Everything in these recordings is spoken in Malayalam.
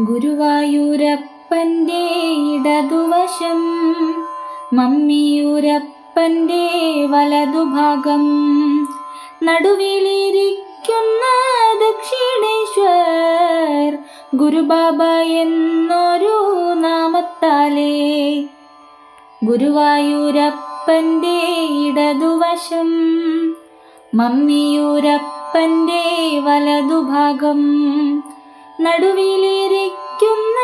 ഗുരുവായൂരപ്പന്റെ ഇടതുവശം മമ്മിയൂരപ്പന്റെ വലതുഭാഗം. നടുവിലിരിക്കുന്ന ദക്ഷിണേശ്വർ ഗുരുബാബ എന്നൊരു നാമത്താലേ. ഗുരുവായൂരപ്പന്റെ ഇടതുവശം മമ്മിയൂരപ്പന്റെ വലതുഭാഗം. നടുവിലിരിക്കുന്ന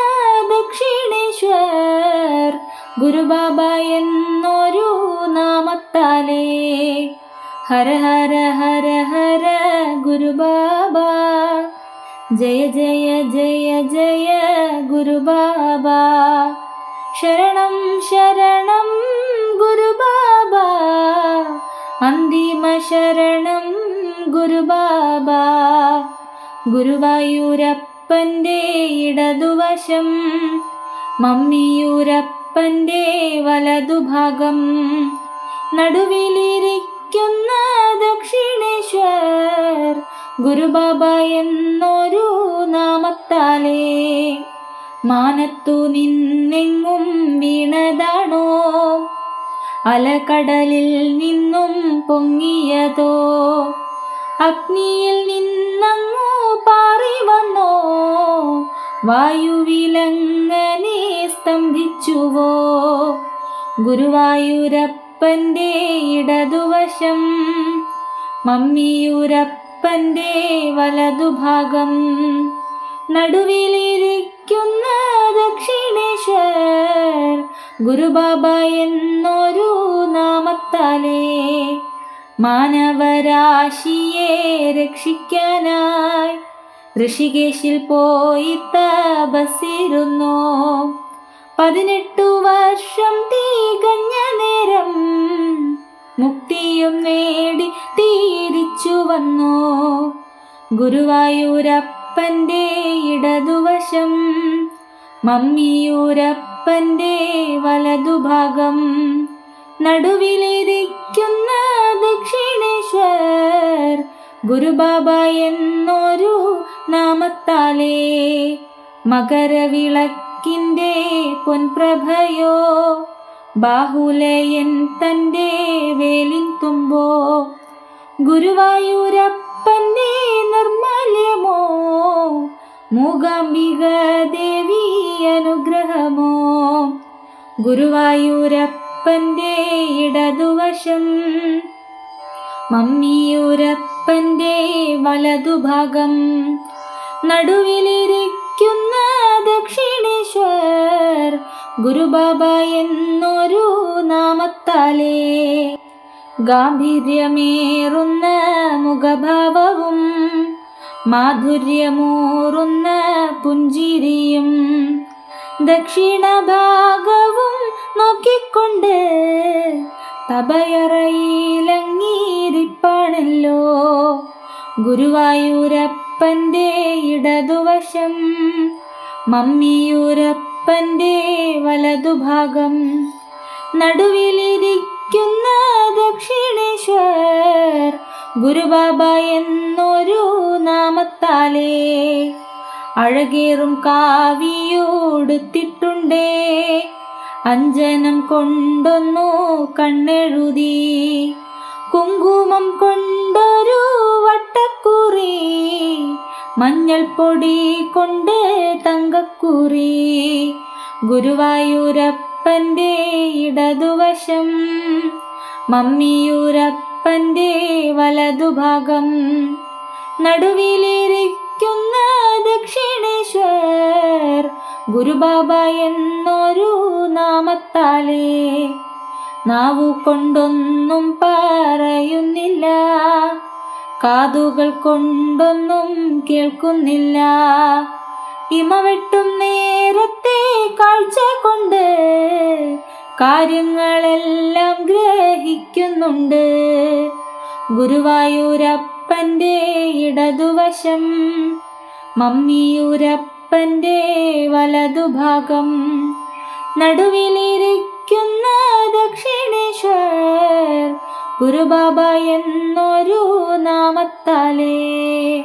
ദക്ഷിണേശ്വർ ഗുരുബാബ എന്നൊരു നാമത്താലേ. ഹര ഹര ഹര ഹര ഗുരുബാബ. ജയ ജയ ജയ ജയ ഗുരുബാബ. ശരണം ശരണം ഗുരുബാബ. അന്തിമ ശരണം ഗുരുബാബ. ഗുരുവായൂരപ്പന്റെ ഇടതുവശം മമ്മിയൂരപ്പന്റെ വലതുഭാഗം. നടുവിലിരിക്കുന്ന ദക്ഷിണേശ്വർ ഗുരുബാബ എന്നൊരു നാമത്താലേ. മാനത്തു നിന്നെങ്ങും വീണതാണോ? അലകടലിൽ നിന്നും പൊങ്ങിയതോ? അഗ്നിയിൽ നിന്നങ്ങോ വന്നോ വായുവിലങ്ങനെ സ്തംഭിച്ചുവോ? ഗുരുവായൂരപ്പന്റെ ഇടതുവശം മമ്മിയൂരപ്പന്റെ വലതുഭാഗം. നടുവിലിരിക്കുന്ന ദക്ഷിണേശ്വർ ഗുരുബാബ എന്നൊരു നാമത്താലേ മാനവരാശിയെ രക്ഷിക്കാനായി ഋഷികേശിൽ പോയി തപസിരുന്നു പതിനെട്ടു വർഷം തികഞ്ഞ നേരം മുക്തിയും നേടി തിരിച്ചു വന്നു. ഗുരുവായൂരപ്പന്റെ ഇടതുവശം മമ്മിയൂരപ്പന്റെ വലതുഭാഗം. നടുവിലിരിക്കുന്ന ഗുരുബാബ എന്നൊരു നാമത്താലേ മകരവിളക്കിന്റെ പൊൻപ്രഭയോ ബാഹുലയൻ തന്റെ വേലിൻ തുമ്പോ ഗുരുവായൂരപ്പന്റെ നിർമ്മല്യമോ മൂകാംബിക ദേവി അനുഗ്രഹമോ ഗുരുവായൂരപ്പന്റെ ഇടതുവശം മമ്മിയൂരപ്പന്റെ വലതുഭാഗം നടുവിലിരിക്കുന്ന ദക്ഷിണേശ്വർ ഗുരുബാബ എന്നൊരു നാമത്താലേ. ഗാംഭീര്യമേറുന്ന മുഖഭാവവും മാധുര്യമൂറുന്ന പുഞ്ചിരിയും ദക്ഷിണഭാഗവും നോക്കിക്കൊണ്ട് തബയറയിലങ്ങീരിപ്പാണല്ലോ ഗുരുവായൂരപ്പന്റെ ഇടതുവശം മമ്മിയൂരപ്പന്റെ വലതുഭാഗം. നടുവിലിരിക്കുന്ന ദക്ഷിണേശ്വർ ഗുരുബാബ എന്നൊരു നാമത്താലേ. അഴകേറും കാവിയോടുത്തിട്ടുണ്ടേ. അഞ്ജനം കൊണ്ടൊന്നു കണ്ണെഴുതി. കുങ്കുമം കൊണ്ടൊരു വട്ടക്കുറി മഞ്ഞൾപ്പൊടി കൊണ്ട് തങ്കക്കുറി ഗുരുവായൂരപ്പന്റെ ഇടതുവശം മമ്മിയൂരപ്പന്റെ വലതുഭാഗം. നടുവിലിരിക്കുന്ന ദക്ഷിണേശ്വർ ഗുരുബാബ എന്നൊരു നാമത്താലേ നാവു കൊണ്ടൊന്നും പറയുന്നില്ല. കാതുകൾ കൊണ്ടൊന്നും കേൾക്കുന്നില്ല. ഇമ വെട്ടും നേരത്തെ കാഴ്ച കൊണ്ട് കാര്യങ്ങളെല്ലാം ഗ്രഹിക്കുന്നുണ്ട്. ഗുരുവായൂരപ്പന്റെ ഇടതുവശം മമ്മിയൂരപ്പന്റെ വലതുഭാഗം നടുവിലിരിക്കുന്ന ദക്ഷിണേശ്വർ. ഗുരുബാബ എന്നൊരു നാമത്താലേ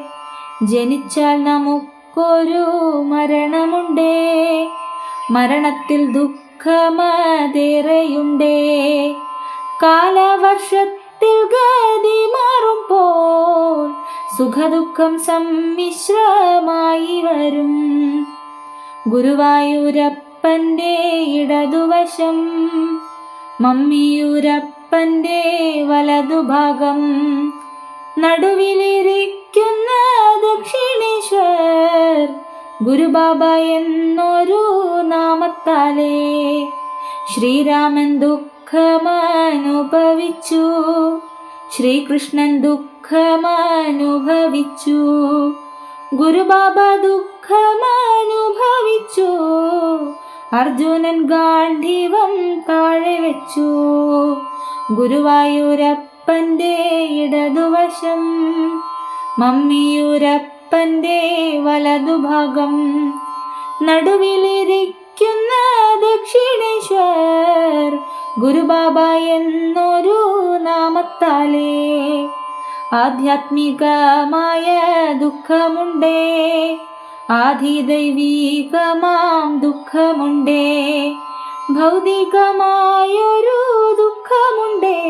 ജനിച്ചാൽ നമുക്കൊരു മരണമുണ്ടേ. മരണത്തിൽ ദുഃഖമതേറെയുണ്ടേ. കാലവർഷത്തിൽ ഗതി മാറുമ്പോൾ സുഖദുഃഖം സമ്മിശ്രമായി വരും. ഗുരുവായൂരപ്പന്റെ ഇടതുവശം മമ്മിയൂരപ്പന്റെ വലതുഭാഗം നടുവിലിരിക്കുന്ന ദക്ഷിണേശ്വർ ഗുരുബാബ എന്നൊരു നാമത്താലേ ശ്രീരാമൻ ദുഃഖമനുഭവിച്ചു ശ്രീകൃഷ്ണൻ ദുഃഖമനുഭവിച്ചു ഗുരുബാബ ദുഃഖമനുഭവിച്ചു അർജുനൻ ഗാന്ധിവം താഴെ വെച്ചു. ഗുരുവായൂരപ്പന്റെ ഇടതുവശം മമ്മിയൂരപ്പന്റെ വലതുഭാഗം. നടുവിലിരിക്കുന്ന ദക്ഷിണേശ്വർ ഗുരുബാബ എന്നൊരു നാമത്താലേ. ആധ്യാത്മികമായ ദുഃഖമുണ്ടേ. ആധിദൈവീകമാം ദുഃഖമുണ്ടേ ഭൗതികമായൊരു ദുഃഖമുണ്ടേ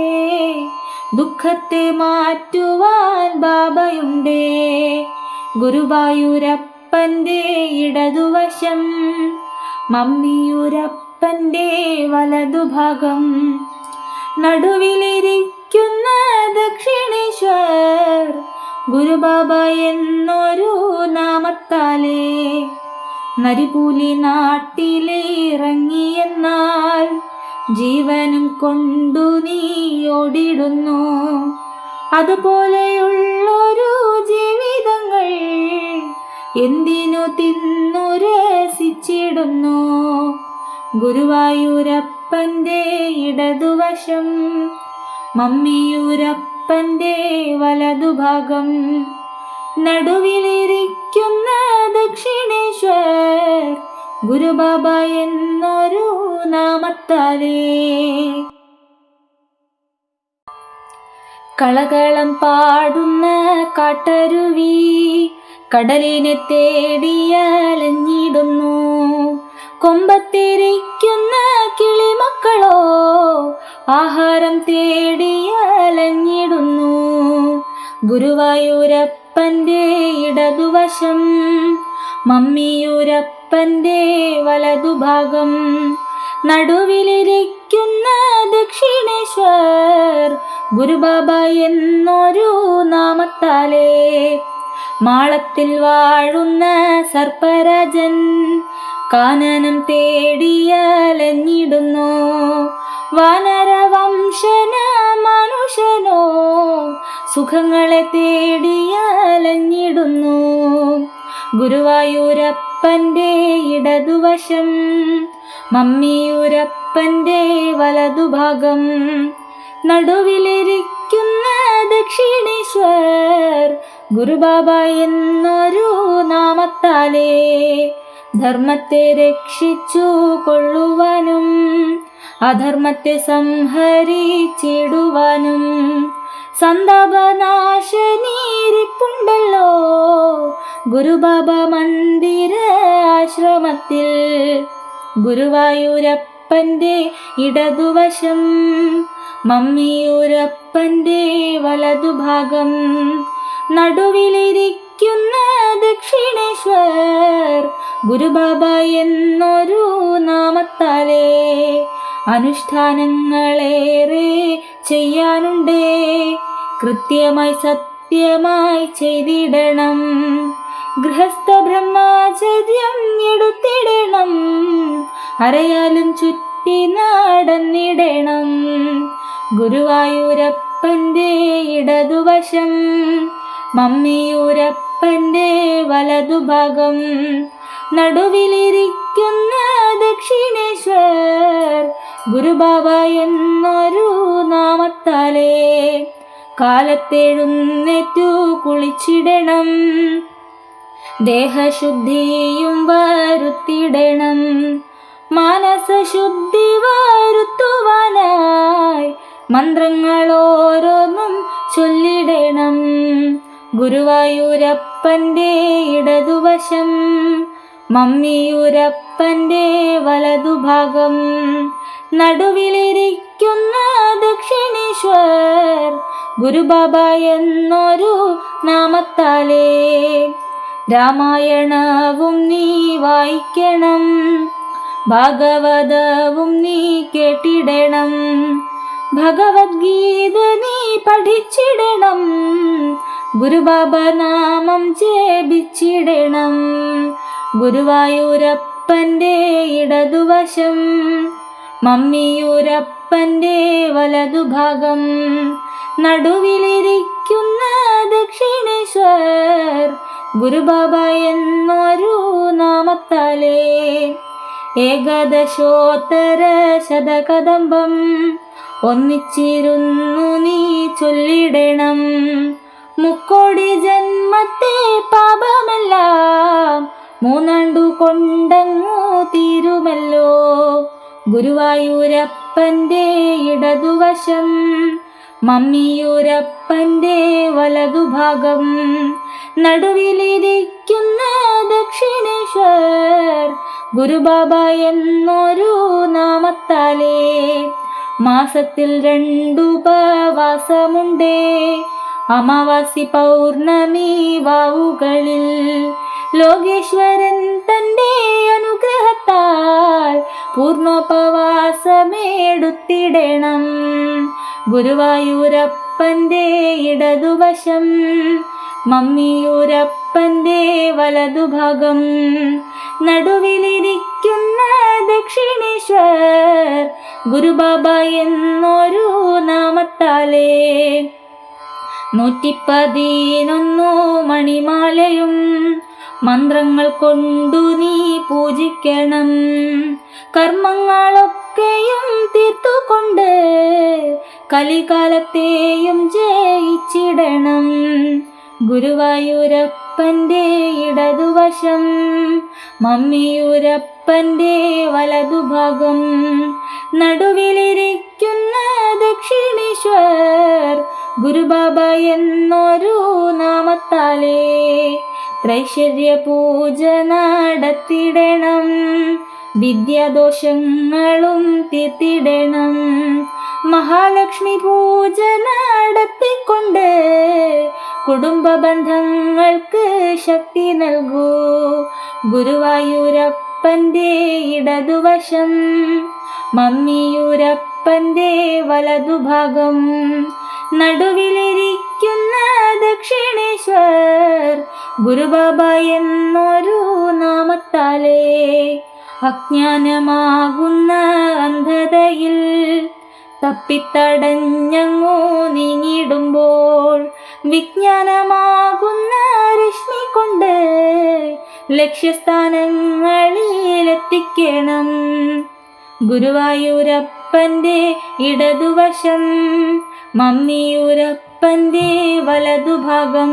ദുഃഖത്തെ മാറ്റുവാൻ ബാബയുണ്ടേ. ഗുരുവായൂരപ്പന്റെ ഇടതുവശം മമ്മിയൂരപ്പന്റെ വലതുഭാഗം നടുവിലിരിക്കുന്ന ദക്ഷിണേശ്വർ ഗുരുബാബ എന്നൊരു നാമത്താലേ നരിപൂലി നാട്ടിലിറങ്ങിയെന്നാൽ ജീവനും കൊണ്ടു നീ ഓടിടുന്നു. അതുപോലെയുള്ളൊരു ജീവിതങ്ങൾ എന്തിനു തിന്നു രസിച്ചിടുന്നു ഗുരുവായൂരപ്പന്റെ ഇടതുവശം മമ്മിയൂരപ്പന്റെ വലതുഭാഗം നടുവിലിരിക്കുന്ന ദക്ഷിണേശ്വർ ഗുരുബാബ എന്നൊരു നാമത്താലേ. കളകളം പാടുന്ന കാട്ടരുവി കടലിനെ തേടിയാലഞ്ഞിടുന്നു കൊമ്പത്തിരിക്കുന്ന കിളിമക്കളോ ആഹാരം തേടിയലഞ്ഞിടുന്നു ഗുരുവായൂരപ്പന്റെ ഇടതുവശം മമ്മിയൂരപ്പന്റെ വലതുഭാഗം. നടുവിലിരിക്കുന്ന ദക്ഷിണേശ്വർ ഗുരുബാബ എന്നൊരു നാമത്താലേ. മാളത്തിൽ വാഴുന്ന സർപ്പരാജൻ കാനനം തേടിയലഞ്ഞിടുന്നു വാനരവംശന മനുഷ്യനോ സുഖങ്ങളെ തേടിയലഞ്ഞിടുന്നു ഗുരുവായൂരപ്പന്റെ ഇടതുവശം മമ്മിയൂരപ്പന്റെ വലതുഭാഗം. നടുവിലിരിക്കുന്ന ദക്ഷിണേശ്വർ ഗുരുബാബ എന്നൊരു നാമത്താലേ ധർമ്മത്തെ രക്ഷിച്ചു കൊള്ളുവാനും അധർമ്മത്തെ സംഹരിച്ചിടുവാനും സന്താപനാശനീരിപ്പുണ്ടല്ലോ. ഗുരുബാബ മന്ദിര ആശ്രമത്തിൽ ഗുരുവായൂരപ്പന്റെ ഇടതുവശം മമ്മിയൂരപ്പന്റെ വലതുഭാഗം. നടുവിലിരിക്കുന്ന ദക്ഷിണേശ്വർ ഗുരുബാബ എന്നൊരു നാമത്താലേ അനുഷ്ഠാനങ്ങളേറെ ചെയ്യാനുണ്ടേ. കൃത്യമായി സത്യമായി ചെയ്തിടണം. ഗൃഹസ്ഥ ബ്രഹ്മചര്യം എടുത്തിടണം. അറിയാലും ചുറ്റി നടന്നിടണം. ഗുരുവായൂരപ്പന്റെ ഇടതുവശം മമ്മിയൂരപ്പന്റെ വലതുഭാഗം. നടുവിലിരിക്കുന്ന ദക്ഷിണേശ്വർ ഗുരുബാബ എന്നൊരു നാമത്താലേ. കാലത്തെഴുന്നേറ്റു കുളിച്ചിടണം. ദേഹശുദ്ധിയും വരുത്തിടണം. മാനസശുദ്ധി വരുത്തുവാനായി മന്ത്രങ്ങൾ ഓരോന്നും ചൊല്ലിടണം. ഗുരുവായൂരപ്പന്റെ ഇടതുവശം മമ്മിയൂരപ്പന്റെ വലതുഭാഗം നടുവിലിരിക്കുന്ന ദക്ഷിണേശ്വർ ഗുരുബാബ എന്നൊരു നാമത്താലേ. രാമായണവും നീ വായിക്കണം ഭാഗവതവും നീ കേട്ടിടണം ഭഗവത്ഗീത നീ പഠിച്ചിടണം ഗുരുബാബ നാമം ജപിച്ചിടണം. ഗുരുവായൂരപ്പന്റെ ഇടതുവശം മമ്മിയൂരപ്പന്റെ വലതുഭാഗം. നടുവിലിരിക്കുന്ന ദക്ഷിണേശ്വർ ഗുരുബാബ എന്നൊരു നാമത്താലേ. ഏകദശോത്തര ശതകദംബം ഒന്നിച്ചിരുന്നു നീ ചൊല്ലിടണം. മുക്കോടി ജന്മത്തെ പാപമെല്ലാം മൂന്നണ്ടു കൊണ്ടങ്ങു തീരുമല്ലോ. ഗുരുവായൂരപ്പന്റെ ഇടതുവശം മമ്മിയൂരപ്പന്റെ വലതുഭാഗം. നടുവിലിരിക്കുന്ന ദക്ഷിണേശ്വർ ഗുരുബാബ എന്നൊരു നാമത്താലേ. മാസത്തിൽ രണ്ടു ഉപവാസമുണ്ടേ. അമാവാസി പൗർണമി വാവുകളിൽ ലോകേശ്വരൻ തന്റെ അനുഗ്രഹത്താൽ പൂർണോപവാസമേടുത്തിടണം ഗുരുവായൂരപ്പന്റെ ഇടതുവശം മമ്മിയൂരപ്പന്റെ വലതുഭാഗം. നടുവിലിരിക്കുന്ന ദക്ഷിണേശ്വർ ഗുരുബാബ എന്നൊരു നാമത്താലേ. നൂറ്റിപ്പതിനൊന്നു മണിമാലയും മന്ത്രങ്ങൾ കൊണ്ടു നീ പൂജിക്കണം. കർമ്മങ്ങളൊക്കെയും തീർത്തുകൊണ്ട് കലികാലത്തെയും ജയിച്ചിടണം. ഗുരുവായൂരപ്പന്റെ ഇടതുവശം മമ്മിയൂരപ്പന്റെ വലതുഭാഗം. നടുവിലിരിക്കുന്ന ദക്ഷിണേശ്വർ ഗുരുബാബ എന്നൊരു നാമത്താലേ ത്രൈശ്വര്യ പൂജ നടത്തിടണം വിദ്യാദോഷങ്ങളും തീർത്തിടണം മഹാലക്ഷ്മി പൂജ നടത്തിക്കൊണ്ട് കുടുംബ ബന്ധങ്ങൾക്ക് ശക്തി നൽകൂ. ഗുരുവായൂരപ്പന്റെ ഇടതുവശം മമ്മിയൂരപ്പന്റെ വലതുഭാഗം. നടുവിലിരിക്കുന്ന ദക്ഷിണേശ്വർ ഗുരുബാബ എന്നൊരു നാമത്താലേ അജ്ഞാനമാകുന്ന അന്ധതയിൽ തപ്പിത്തടഞ്ഞങ്ങോ നീങ്ങിടുമ്പോൾ വിജ്ഞാനമാകുന്ന രശ്മി കൊണ്ട് ലക്ഷ്യസ്ഥാനങ്ങളിലെത്തിക്കണം. ഗുരുവായൂരപ്പന്റെ ഇടതുവശം മമ്മിയൂരപ്പന്റെ വലതുഭാഗം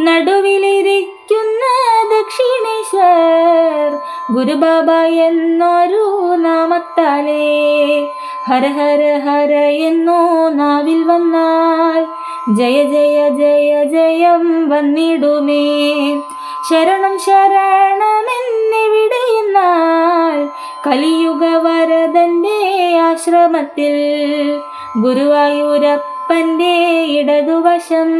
നടുവിലിരിക്കുന്ന ദക്ഷിണേശ്വർ ഗുരുബാബ എന്നൊരു നാമത്താലേ. ഹര ഹര ഹര എന്നോ നാവിൽ വന്നാൽ ജയ ജയ ജയ ജയം വന്നിടുമേ. ശരണം ശരണമെന്നെവിടെയെന്നാൽ കലിയുഗ വരതന്റെ ആശ്രമത്തിൽ ഗുരുവായൂരപ്പന്റെ ഇടതുവശം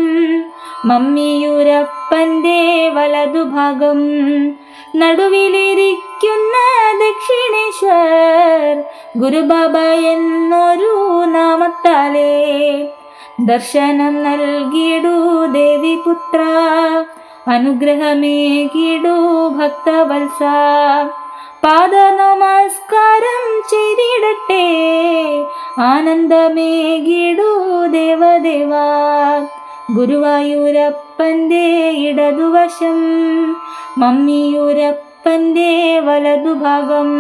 മമ്മിയൂരപ്പന്റെ വലതുഭാഗം. നടുവിലിരിക്കുന്ന ദക്ഷിണേശ്വർ ഗുരുബാബ എന്നൊരു നാമത്താലേ. ദർശനം നൽകിടൂ ദേവിപുത്ര അനുഗ്രഹമേകിടൂ ഭക്തവത്സ. പാദ നമസ്കാരം ചെയ്തിടട്ടെ. ആനന്ദമേകിടൂ ദേവദേവ. ഗുരുവായൂരപ്പന്റെ ഇടതുവശം മമ്മിയൂരപ്പന്റെ വലതുഭാഗം.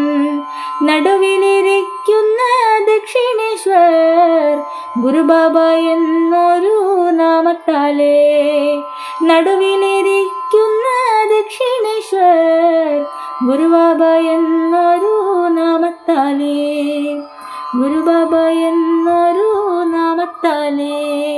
നടുവിലിരിക്കുന്ന ദക്ഷിണേശ്വർ ഗുരുബാബ എന്നൊരു നാമത്താലേ. നടുവിലിരിക്കുന്ന ദക്ഷിണേശ്വർ குருபாபா என்னொரு நாமத்தாலே. குருபாபா என்னொரு நாமத்தாலே.